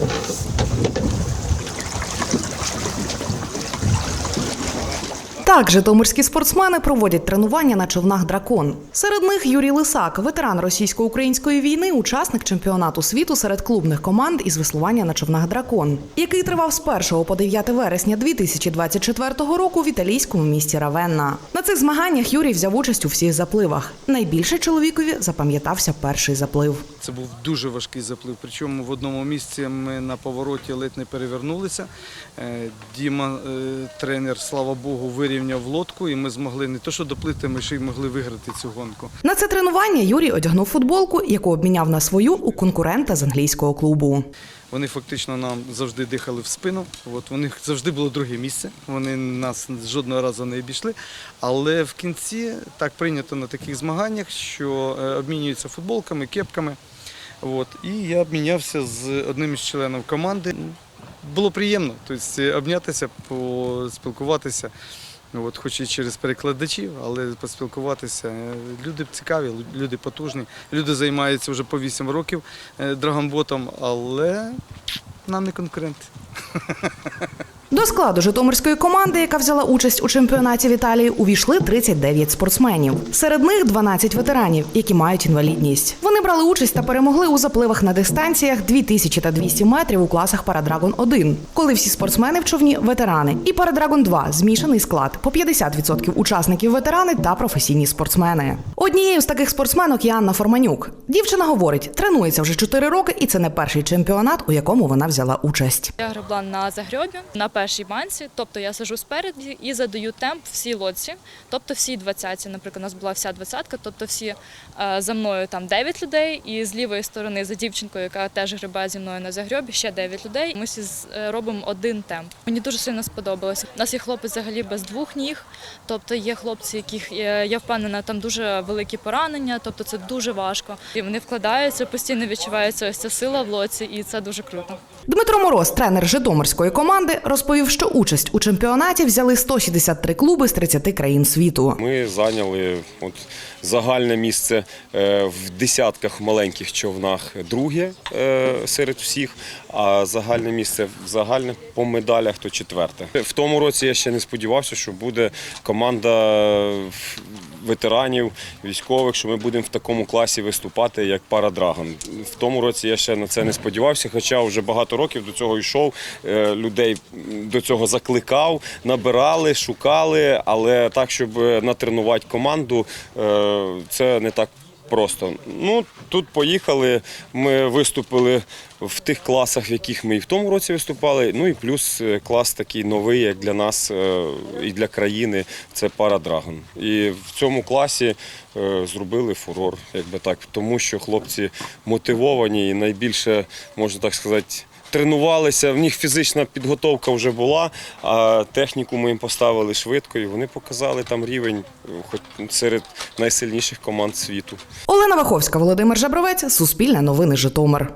Gracias. Так, житомирські спортсмени проводять тренування на човнах дракон. Серед них Юрій Лисак, ветеран російсько-української війни, учасник чемпіонату світу серед клубних команд із веслування на човнах дракон, який тривав з 1 по 9 вересня 2024 року в італійському місті Равенна. На цих змаганнях Юрій взяв участь у всіх запливах. Найбільше чоловікові запам'ятався перший заплив. Це був дуже важкий заплив. Причому в одному місці ми на повороті ледь не перевернулися. Е, Діма, е, тренер, слава Богу, вирівняв лодку, і ми змогли не то, що доплити, ми ще й могли виграти цю гонку. На це тренування Юрій одягнув футболку, яку обміняв на свою у конкурента з англійського клубу. Вони фактично нам завжди дихали в спину. От у них завжди було друге місце. Вони нас жодного разу не обійшли. Але в кінці так прийнято на таких змаганнях, що е, обмінюються футболками, кепками. От. І я обмінявся з одним із членів команди. Було приємно, тобто обнятися, поспілкуватися. От, хоч і через перекладачів, але поспілкуватися. Е, Люди цікаві, люди потужні. Люди займаються вже по 8 років драгомботом, але нам не конкуренти. До складу Житомирської команди, яка взяла участь у чемпіонаті в Італії, увійшли 39 спортсменів. Серед них 12 ветеранів, які мають інвалідність. Вони брали участь та перемогли у запливах на дистанціях 2000 та 200 метрів у класах Парадрагон 1 коли всі спортсмени в човні ветерани. І Парадрагон 2 змішаний склад по 50% учасників ветерани та професійні спортсмени. Однією з таких спортсменок є Анна Форманюк. Дівчина говорить, тренується вже 4 роки, і це не перший чемпіонат, у якому вона взяла участь. Я гребла на загрьобі на першій банці, тобто я сажу спереді і задаю темп всій лодці, тобто всі двадцятці. Наприклад, у нас була вся двадцятка, тобто всі е, за мною там 9 людей, і з лівої сторони за дівчинкою, яка теж гребе зі мною на загрьобі, ще 9 людей. Ми всі е, робимо один темп. Мені дуже сильно сподобалося. У нас є хлопець взагалі без двох ніг, тобто є хлопці, яких е, я впевнена, там дуже великі поранення, тобто це дуже важко. І вони вкладаються, постійно відчувається ось ця сила в лодці, і це дуже круто. Дмитро Мороз, тренер Житомирської команди, розповів, що участь у чемпіонаті взяли 163 клуби з 30 країн світу. Ми зайняли от, загальне місце е, в десятках маленьких човнах друге е, серед всіх, а загальне місце в загальних по медалях то четверте. В тому році я ще не сподівався, що буде команда ветеранів, військових, що ми будемо в такому класі виступати, як Парадрагон. В тому році я ще на це не сподівався, хоча вже багато років до цього йшов, е, людей до цього закликав, набирали, шукали, але так, щоб е, натренувати команду, е, це не так. Просто ну тут поїхали. Ми виступили в тих класах, в яких ми і в тому році виступали. Ну і плюс е, клас такий новий, як для нас е, і для країни. Це Парадрагон. І в цьому класі е, зробили фурор, якби так, тому що хлопці мотивовані і найбільше можна так сказати. Тренувалися, в них фізична підготовка вже була, а техніку ми їм поставили швидко, і вони показали там рівень хоч серед найсильніших команд світу. Олена Ваховська, Володимир Жабровець, Суспільне новини Житомир.